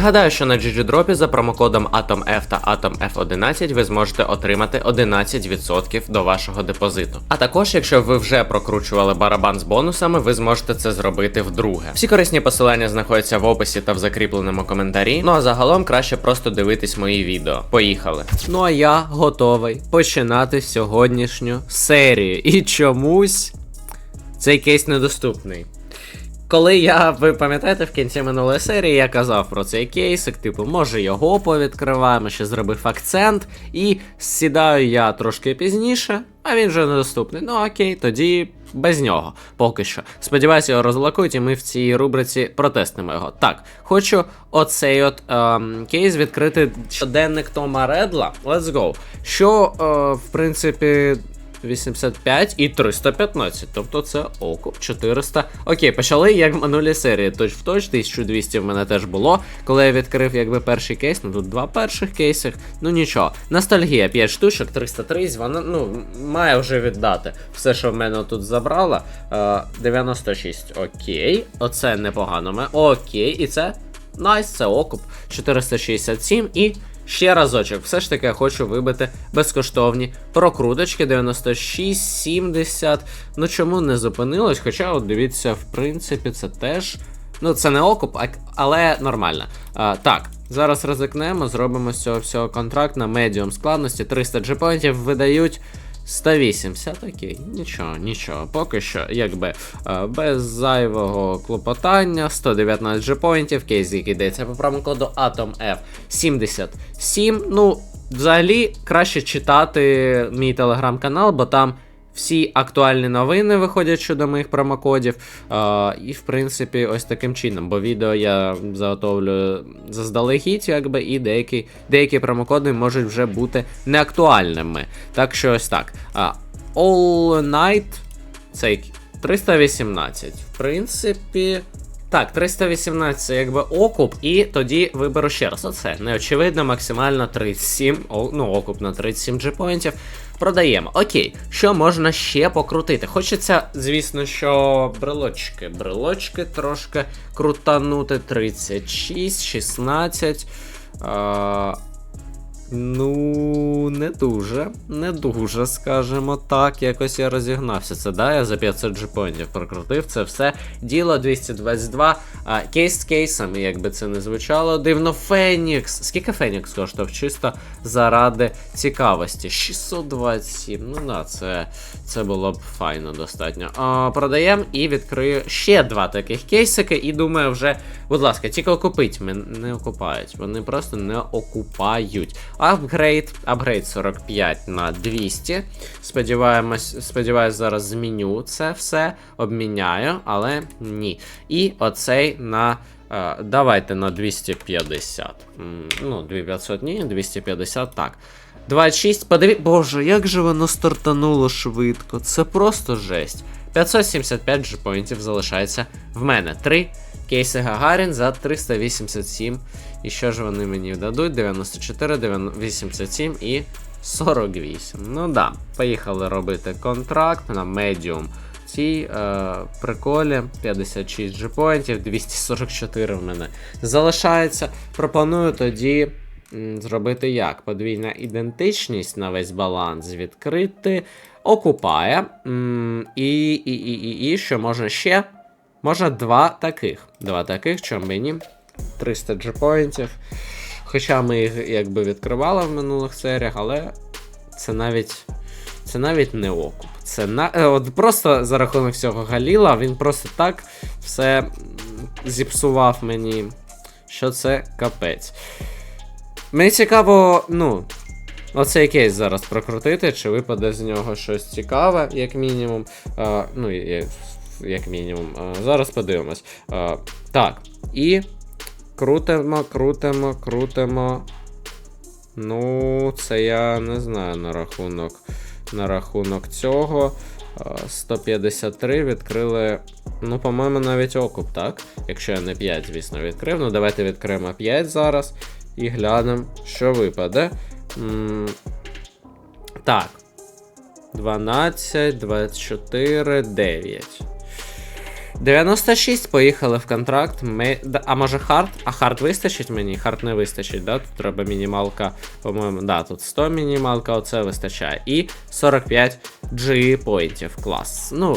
Нагадаю, що на GGDrop за промокодом AtomF та AtomF11 ви зможете отримати 11% до вашого депозиту. А також, якщо ви вже прокручували барабан з бонусами, ви зможете це зробити вдруге. Всі корисні посилання знаходяться в описі та в закріпленому коментарі. Ну а загалом краще просто дивитись мої відео. Поїхали. Ну а я готовий починати сьогоднішню серію. І чомусь цей кейс недоступний. Коли я, ви пам'ятаєте, в кінці минулої серії я казав про цей кейсик, типу, може його повідкриваємо, ще зробив акцент, і сідаю я трошки пізніше, а він вже недоступний. Ну окей, тоді без нього поки що. Сподіваюся, його розлакують, і ми в цій рубриці протестимо його. Так, хочу оцей от ем, кейс відкрити щоденник Тома Редла. Let's go. Що, е, в принципі. 85 і 315, тобто це окуп 400. Окей, почали як в минулій серії. Точ в точ, 1200 в мене теж було. Коли я відкрив якби перший кейс, ну тут два перших кейсих. Ну нічого. Ностальгія 5 штучок, 330, вона ну, має вже віддати. Все, що в мене тут забрала. Е, 96. Окей. Оце непогано. Окей, і це. Найс, це окуп 467 і ще разочок. Все ж таки я хочу вибити безкоштовні прокруточки 96, 70. Ну чому не зупинилось? Хоча, от дивіться, в принципі, це теж. Ну, це не окуп, але нормально. А, так, зараз ризикнемо, зробимо з цього всього контракт на медіум складності. 300 джепоінтів видають 180, окей, нічого, нічого. Поки що, якби е, без зайвого клопотання, 119 джепоінтів, кейс, який йдеться по промокоду Atom F77. Ну, взагалі, краще читати мій телеграм-канал, бо там. Всі актуальні новини виходять щодо моїх промокодів. А, і, в принципі, ось таким чином. Бо відео я заготовлю заздалегідь, якби, і деякі, деякі промокоди можуть вже бути неактуальними. Так що ось так. А, All Night цей 318. В принципі. Так, 318 це якби окуп, і тоді виберу ще раз. Оце неочевидно, максимально 37, о, ну, окуп на 37 джипоінтів. Продаємо. Окей, що можна ще покрутити? Хочеться, звісно, що брелочки. Брелочки трошки крутанути. 36, 16. А, ну, не дуже. Не дуже, скажімо так. Якось я розігнався. Це да, я за 500 джепоінтів прокрутив. Це все. Діло 222. А, кейс з кейсами, як би це не звучало. Дивно, Фенікс. Скільки Фенікс коштував? Чисто заради цікавості. 627. Ну да, це, це було б файно достатньо. Продаємо і відкрию ще два таких кейсики. І думаю, вже, будь ласка, тільки окупить. Мене не окупають. Вони просто не окупають. Апгрейд. Апгрейд 45 на 200. Сподіваємось, сподіваюсь, зараз зміню це все. Обміняю, але ні. І оцей на. е, давайте на 250. Ну, 2500 ні, 250 так. 26, подиві... Боже, як же воно стартануло швидко. Це просто жесть. 575 джепоінтів залишається в мене. Три кейси Гагарін за 387. І що ж вони мені дадуть? 94, 87 і 48. Ну да, поїхали робити контракт на медіум. Цій е, приколі 56 джепоінтів, 244 в мене залишається. Пропоную тоді м, зробити як? Подвійна ідентичність на весь баланс відкрити. Окупає. М, і, і, і, і, і що можна ще? Можна два таких. Два таких, чому мені 300 джепоінтів. Хоча ми їх якби відкривали в минулих серіях, але це навіть. Це навіть не окуп. Це на е, от просто за рахунок цього Галіла, він просто так все зіпсував мені, що це капець. Мені цікаво, ну, оцей кейс зараз прокрутити, чи випаде з нього щось цікаве, як мінімум. А, ну, і- як мінімум. Зараз подивимось. Так, і крутимо, крутимо, крутимо. Ну, це я не знаю на рахунок, на рахунок цього. 153 відкрили. Ну, по-моєму, навіть окуп, так? Якщо я не 5, звісно, відкрив. Ну, давайте відкриємо 5 зараз і глянемо, що випаде. Так. 12, 24, 9. 96 поїхали в контракт. Ми... А може хард? А хард вистачить мені? Хард не вистачить, да? Тут треба мінімалка, по-моєму, да, тут 100 мінімалка, оце вистачає. І 45 G поінтів. Клас. Ну.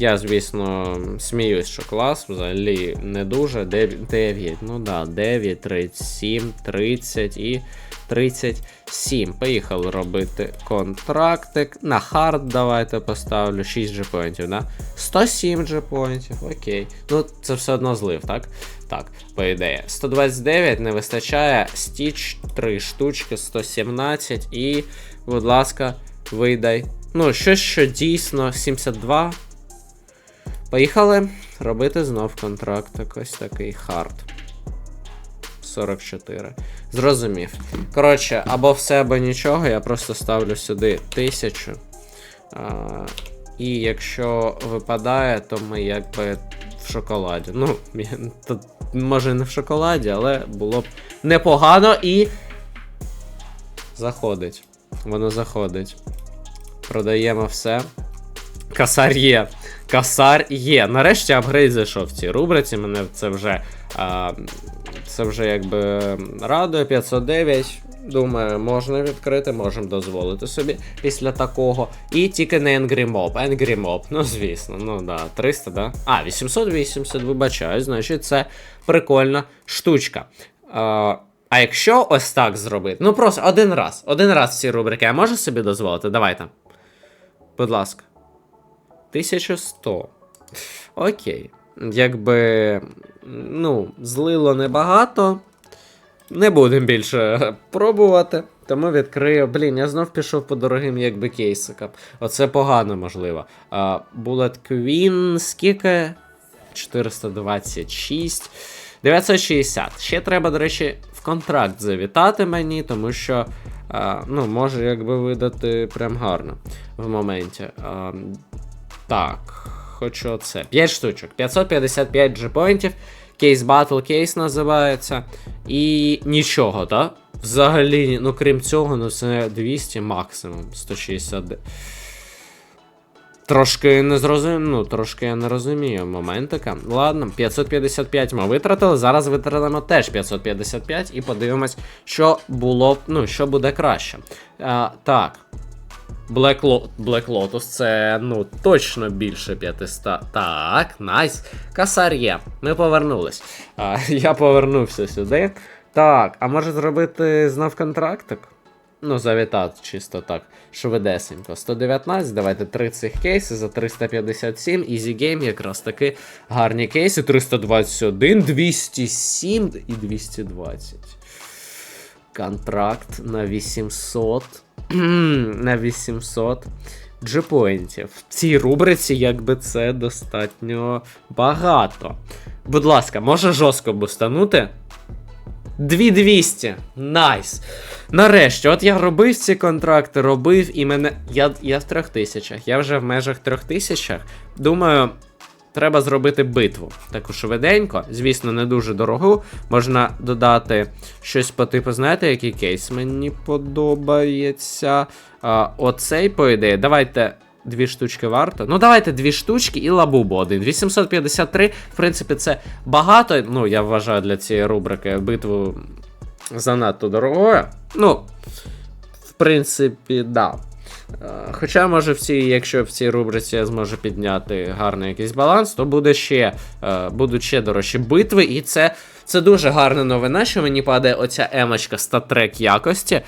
Я, звісно, сміюсь, що клас взагалі не дуже. 9, 9 ну да, 9, 37, 30 і 37. Поїхали робити контрактик. На хард давайте поставлю 6 джепоінтів, да? 107 джепоінтів, окей. Ну, це все одно злив, так? Так, по ідеї. 129 не вистачає. Стіч 3 штучки, 117 і, будь ласка, видай. Ну, щось, що дійсно 72. Поїхали робити знов контракт. Ось такий хард. 44. Зрозумів. Коротше, або все, або нічого, я просто ставлю сюди 1000. А, і якщо випадає, то ми якби в шоколаді. Ну, тут, може не в шоколаді, але було б непогано і. Заходить. Воно заходить. Продаємо все. Касар є. Касар є. Нарешті апгрейд зайшов в цій рубриці. Мене це вже. А, це вже якби радує. 509. Думаю, можна відкрити, можемо дозволити собі після такого. І тільки не Angry Mob. Angry Mob, ну звісно, ну да, 300, да? А, 880, вибачаю, значить це прикольна штучка. А, а якщо ось так зробити, ну просто один раз, один раз ці рубрики, я можу собі дозволити? Давайте. Будь ласка. 1100. Окей. Якби. Ну, злило небагато. Не будемо більше пробувати. Тому відкрию. Блін, я знов пішов по дорогим якби кейсикам. Оце погано, можливо. А, Bullet Queen, скільки? 426. 960. Ще треба, до речі, в контракт завітати мені, тому що. А, ну, може, якби видати прям гарно в моменті. А, так, хочу оце. 5 штучок. 555 джепоінтів. Кейс Battle кейс називається. І нічого, так? Взагалі, ну крім цього, ну це 200 максимум. 160. Трошки не зрозумів, ну, трошки я не розумію моментика. Ладно, 555 ми витратили. Зараз витратимо теж 555 і подивимось, що було, ну, що буде краще. А, так. Black, Lo- Black Lotus це ну точно більше 500. Так, найс. Касар є. Ми повернулись. А, я повернувся сюди. Так, а може зробити знов контрактик? Ну, завітати чисто так. Швидесенько. 119, давайте 3 цих кейси за 357. Easy Game, якраз таки гарні кейси. 321, 207 і 220. Контракт на 800. на 800 джепоінтів. В цій рубриці, якби це достатньо багато. Будь ласка, може жорстко бустанути? 2200. Найс. Нарешті, от я робив ці контракти, робив і мене. Я, я в трьох тисячах. Я вже в межах трьох тисячах. Думаю, треба зробити битву. Таку швиденько. Звісно, не дуже дорогу. Можна додати щось по типу, знаєте, який кейс мені подобається. А, оцей, по ідеї, давайте. Дві штучки варто. Ну, давайте дві штучки і лабубу один. 853, в принципі, це багато. Ну, я вважаю для цієї рубрики битву занадто дорогою. Ну, в принципі, да. Е, Хоча, може, в цій, якщо в цій рубриці я зможу підняти гарний якийсь баланс, то буде ще, е, будуть ще дорожчі битви. І це, це дуже гарна новина, що мені падає оця емочка статрек якості.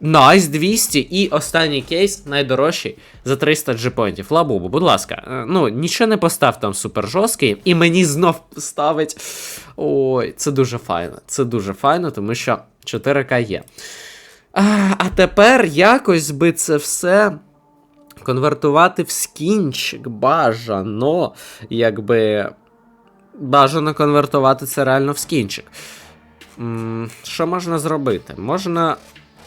Найс 200 і останній кейс найдорожчий за 300 джепоінтів. Лабубу, будь ласка, е, ну нічого не постав там супер жорсткий, і мені знов ставить. Ой, це дуже файно. Це дуже файно, тому що 4К є. А, тепер якось би це все конвертувати в скінчик. Бажано, якби. Бажано конвертувати це реально в скінчик. Що можна зробити? Можна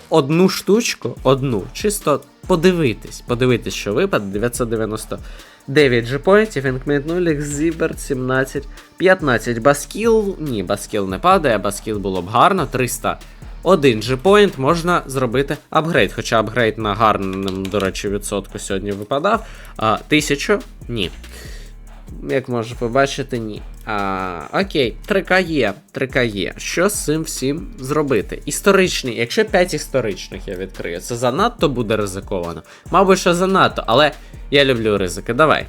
одну штучку, одну, чисто подивитись. Подивитись, що випаде. 999 джепоінтів, інкмент нулік, зібер 17, 15. Баскіл. Ні, баскіл не падає, баскіл було б гарно. 300. Один джепоінт можна зробити апгрейд. Хоча апгрейд на гарному, до речі, відсотку сьогодні випадав. А, тисячу? Ні. як можна побачити, ні. А, окей, 3К є, 3К є. Що з цим всім зробити? Історичний, якщо 5 історичних я відкрию, це занадто буде ризиковано. Мабуть, що занадто, але я люблю ризики. Давай.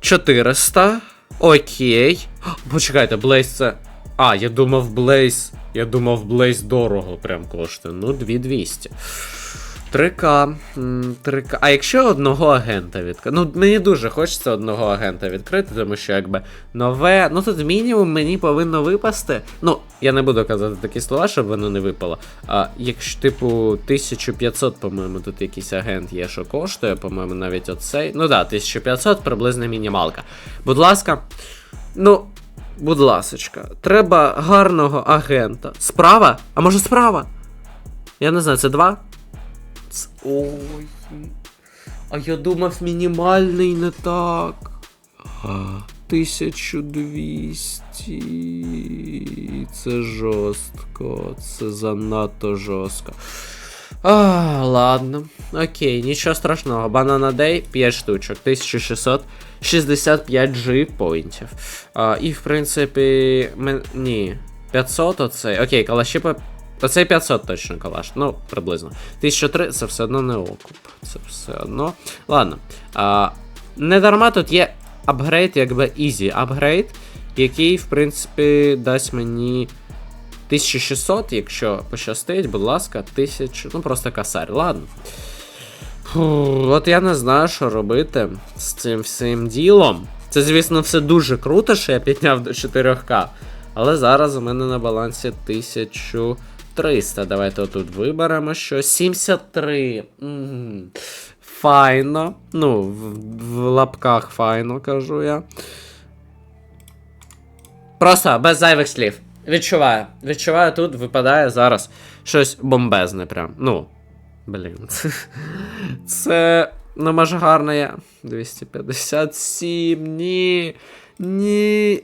400. Окей. О, Почекайте, Blaze це. А, я думав Blaze. Я думав, Blaze дорого прям коштує. Ну, 2200. 3К. 3К. А якщо одного агента відкрити? Ну, мені дуже хочеться одного агента відкрити, тому що якби нове. Ну тут мінімум мені повинно випасти. Ну, я не буду казати такі слова, щоб воно не випало. А якщо, типу, 1500, по-моєму, тут якийсь агент є, що коштує, по-моєму, навіть оцей. Ну да, 1500 приблизно мінімалка. Будь ласка, ну будь ласочка, треба гарного агента. Справа? А може справа? Я не знаю, це два? Ой. А я думав, мінімальний не так. 1200. Це жорстко. Це занадто жорстко. А, Ладно. Окей, нічого страшного. Банана Дей 5 штучок. 1600. 65 G-поінтів. І, в принципі, ні. 500 оцей. Окей, калаші по. Оцей 500 точно калаш, ну, приблизно. 1003 це все одно не окуп. Це все одно. Ладно. А, Не дарма тут є апгрейд, якби easy апгрейд, який, в принципі, дасть мені. 1600, якщо пощастить, будь ласка, 1000. Ну просто касарь. Ладно. Фу, от я не знаю, що робити з цим всім ділом. Це, звісно, все дуже круто, що я підняв до 4К. Але зараз у мене на балансі 1300. Давайте отут виберемо що. 73. М, Файно. Ну, в, в лапках файно, кажу я. Просто без зайвих слів. Відчуваю. Відчуваю, тут випадає зараз щось бомбезне прям. Ну. Блін. Це. Може гарно я. 257. Ні. Ні.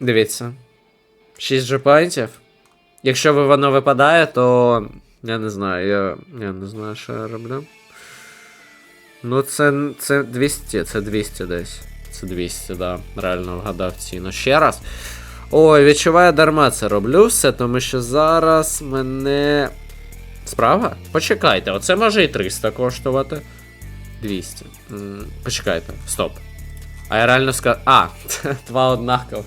Дивіться. 6 джепоінтів. Якщо воно випадає, то. Я не знаю, я. Я не знаю, що я роблю. Ну, це, це 200, це 200 десь. Це 200, да. Реально вгадав ціну. Ще раз. Ой, відчуваю, дарма це роблю все, тому що зараз мене. Справа? Почекайте, оце може і 300 коштувати. 200. М, Почекайте, стоп. А я реально сказав. А, два однаково.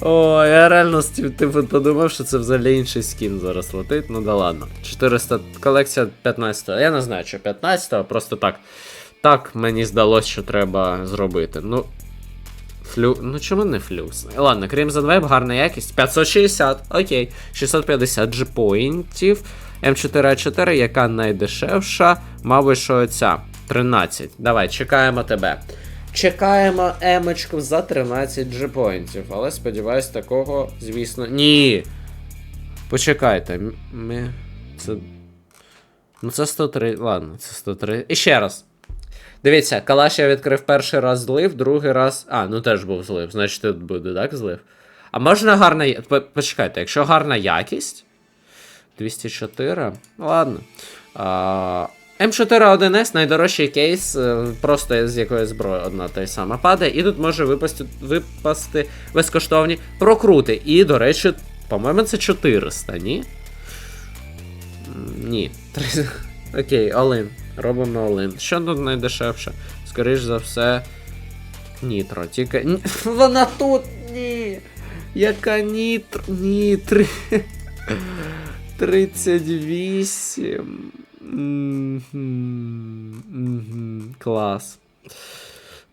О, я реально типу, подумав, що це взагалі інший скін зараз летить. Ну да ладно. 400 колекція 15. Я не знаю, що 15, просто так. Так мені здалося, що треба зробити. Ну. Флю. Ну чому не флюс? Ладно, Crimson Web, гарна якість. 560, окей. 650 джипоінтів. М4А4, яка найдешевша. Мабуть, що ця. 13. Давай, чекаємо тебе. Чекаємо емочку за 13 джипоінтів. Але сподіваюсь, такого, звісно. Ні. Почекайте. Ми. Це. Ну, це 103. Ладно, це 103. І ще раз. Дивіться, калаш я відкрив перший раз злив, другий раз. А, ну теж був злив, значить тут буде, так, злив. А можна гарна. Почекайте, якщо гарна якість. 204. Ну, ладно. А, М41С найдорожчий кейс, е, просто з якої зброї одна та й сама падає. І тут може випасти, випасти безкоштовні прокрути. І, до речі, по-моєму, це 400, ні? Ні. Окей, Олин. Робимо Олин. Що тут найдешевше? Скоріше за все. Нітро. Тільки. Вона тут! Ні! Яка Нітро. Нітри. 38. Mm Клас.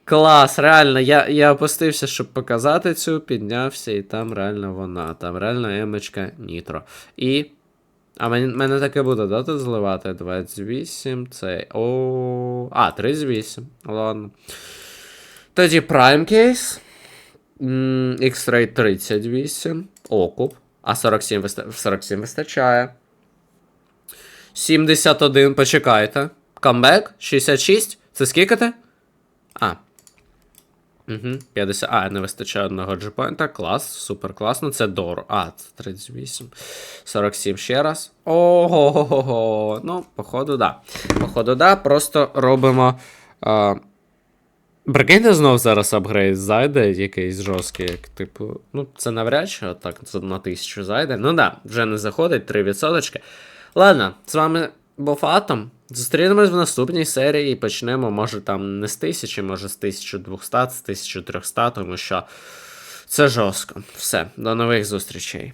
Клас, реально, я я опустився, щоб показати цю, піднявся, і там реально вона. Там реально емочка Нітро. І. А мен, мене таке буде, да, тут зливати? 28. Це. О. А, 38. Ладно. Тоді Prime Case. X-Ray 38. Окуп. А 47, виста... 47 вистачає. 71, почекайте. Камбек? 66? Це скільки ти? А. Угу, 50. А, не вистачає одного джипоінта. Клас, супер класно. Це Дор. А, це 38. 47 ще раз. Ого. Ну, походу, да. Походу, да. Просто робимо. А... Прикиньте знов зараз апгрейд зайде, якийсь жорсткий, як типу. Ну, це навряд чи так на тисячу зайде. Ну да, вже не заходить, 3%. Ладно, з вами був Атом. Зустрінемось в наступній серії і почнемо, може, там не з тисячі, може з 1200, з 1300, тому що це жорстко. Все, до нових зустрічей.